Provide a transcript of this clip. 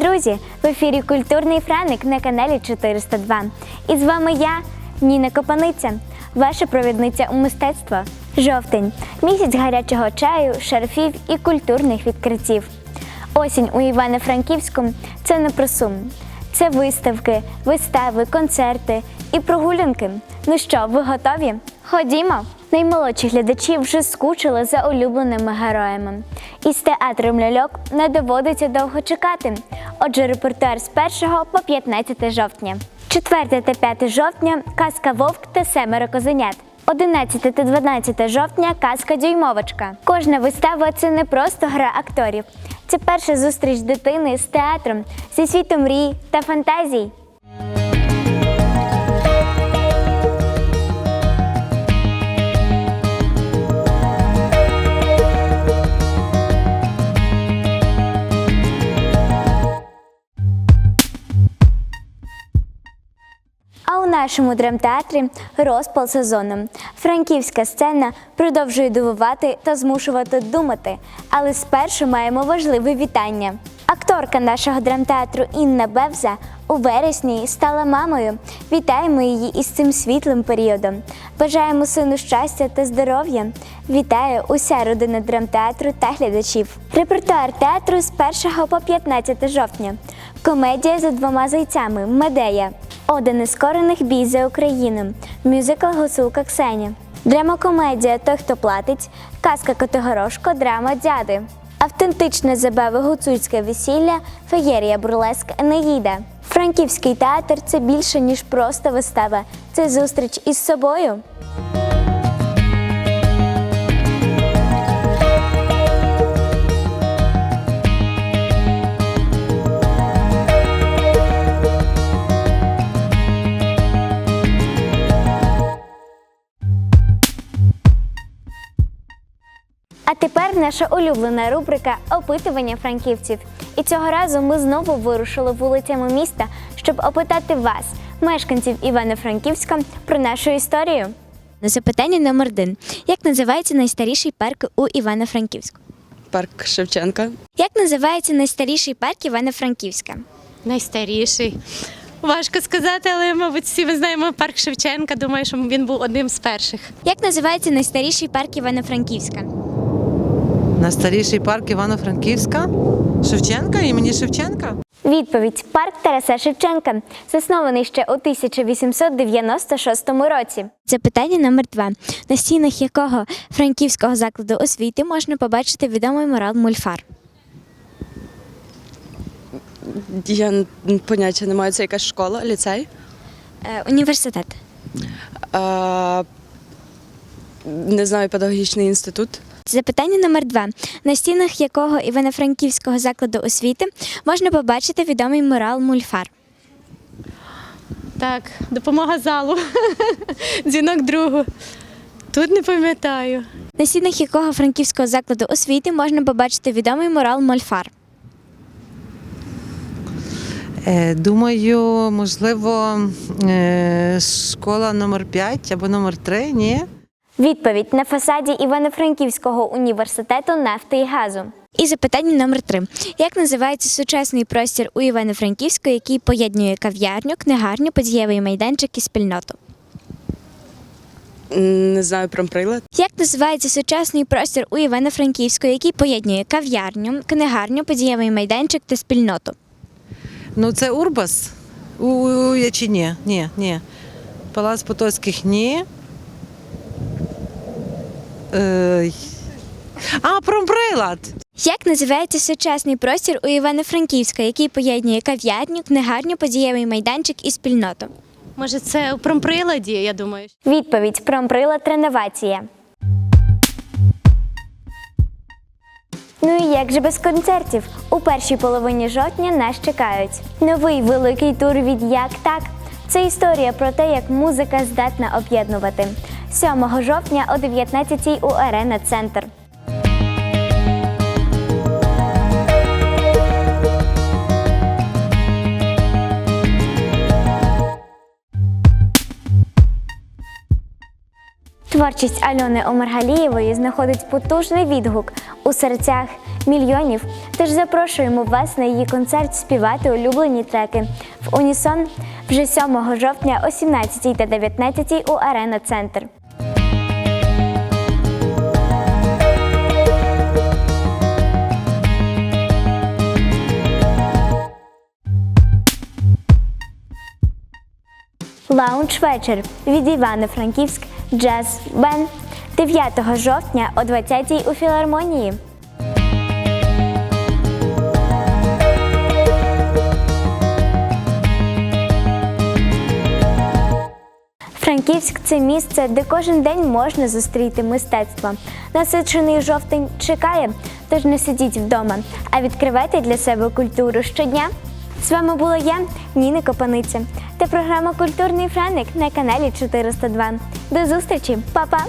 друзі! В ефірі Культурний Франик на каналі 402. І з вами я, Ніна Копаниця, ваша провідниця у мистецтво. Жовтень місяць гарячого чаю, шарфів і культурних відкриттів. Осінь у Івано-Франківську це не про сум. Це виставки, вистави, концерти і прогулянки. Ну що, ви готові? Ходімо! Наймолодші глядачі вже скучили за улюбленими героями. Із театром ляльок не доводиться довго чекати. Отже, репертуар з 1 по 15 жовтня. 4 та 5 жовтня казка Вовк та семеро козенят. 11 та 12 жовтня казка Дюймовочка. Кожна вистава це не просто гра акторів, це перша зустріч дитини з театром, зі світом мрій та фантазій. Нашому драмтеатрі розпал сезону. Франківська сцена продовжує дивувати та змушувати думати. Але спершу маємо важливе вітання. Акторка нашого драмтеатру Інна Бевза у вересні стала мамою. Вітаємо її із цим світлим періодом. Бажаємо сину щастя та здоров'я. Вітаю уся родина драмтеатру та глядачів. Репертуар театру з 1 по 15 жовтня. Комедія за двома зайцями Медея. Ода корених бій за Україну. Мюзикл Гуцулка Ксеня. Драмакомедія Той, хто платить. Казка Котигорошко, драма дяди. Автентичне забави гуцульське весілля, феєрія бурлеск Енеїда. Франківський театр це більше, ніж просто вистава. Це зустріч із собою. А тепер наша улюблена рубрика опитування франківців. І цього разу ми знову вирушили вулицями міста, щоб опитати вас, мешканців Івано-Франківська, про нашу історію. На запитання номер один: як називається найстаріший парк у Івано-Франківську? Парк Шевченка. Як називається найстаріший парк Івано-Франківська? Найстаріший. Важко сказати, але, мабуть, всі ми знаємо парк Шевченка. Думаю, що він був одним з перших. Як називається найстаріший парк Івано-Франківська? Найстаріший парк Івано-Франківська? Шевченка, імені Шевченка? Відповідь парк Тараса Шевченка, заснований ще у 1896 році. Запитання номер два: на стінах якого франківського закладу освіти можна побачити відомий мурал Мульфар? Я поняття не маю, це якась школа, ліцей. Е, університет. А, не знаю, педагогічний інститут. Запитання номер два: на стінах якого івано-франківського закладу освіти можна побачити відомий мурал Мульфар? Так, допомога залу. Дзвінок другу. Тут не пам'ятаю. На стінах якого франківського закладу освіти можна побачити відомий мурал Мольфар? Е, думаю, можливо, е, школа номер 5 або номер 3, ні? Відповідь на фасаді Івано-Франківського університету нафти і газу. І запитання номер три: як називається сучасний простір у Івано-Франківську, який поєднує кав'ярню, книгарню, подієвий майданчик і спільноту? Не знаю про прилад. Як називається сучасний простір у Івано-Франківську, який поєднує кав'ярню, книгарню, подієвий майданчик та спільноту? Ну, це Урбас? У, у, я чи ні? Ні, ні. Палац Потоцьких ні. Е, а, промприлад. Як називається сучасний простір у Івано-Франківську, який поєднує кав'ярню, книгарню, подієвий майданчик і спільноту? Може, це у промприладі, я думаю. Відповідь промприлад реновація. Ну і як же без концертів? У першій половині жовтня нас чекають. Новий великий тур від Як так. Це історія про те, як музика здатна об'єднувати. 7 жовтня о 19-й у Арена Центр. Творчість Альони Омаргалієвої знаходить потужний відгук у серцях мільйонів. Тож запрошуємо вас на її концерт співати улюблені треки в Унісон вже 7 жовтня о 17 та 19 у Арена Центр. Лаунж вечір від Івано-Франківськ Джаз Бен 9 жовтня о 20-й у філармонії. Франківськ це місце, де кожен день можна зустріти мистецтво. Насичений жовтень чекає, тож не сидіть вдома, а відкривайте для себе культуру щодня. З вами була я, Ніна Копаниця, та програма Культурний Франик на каналі 402. До зустрічі, Па-па!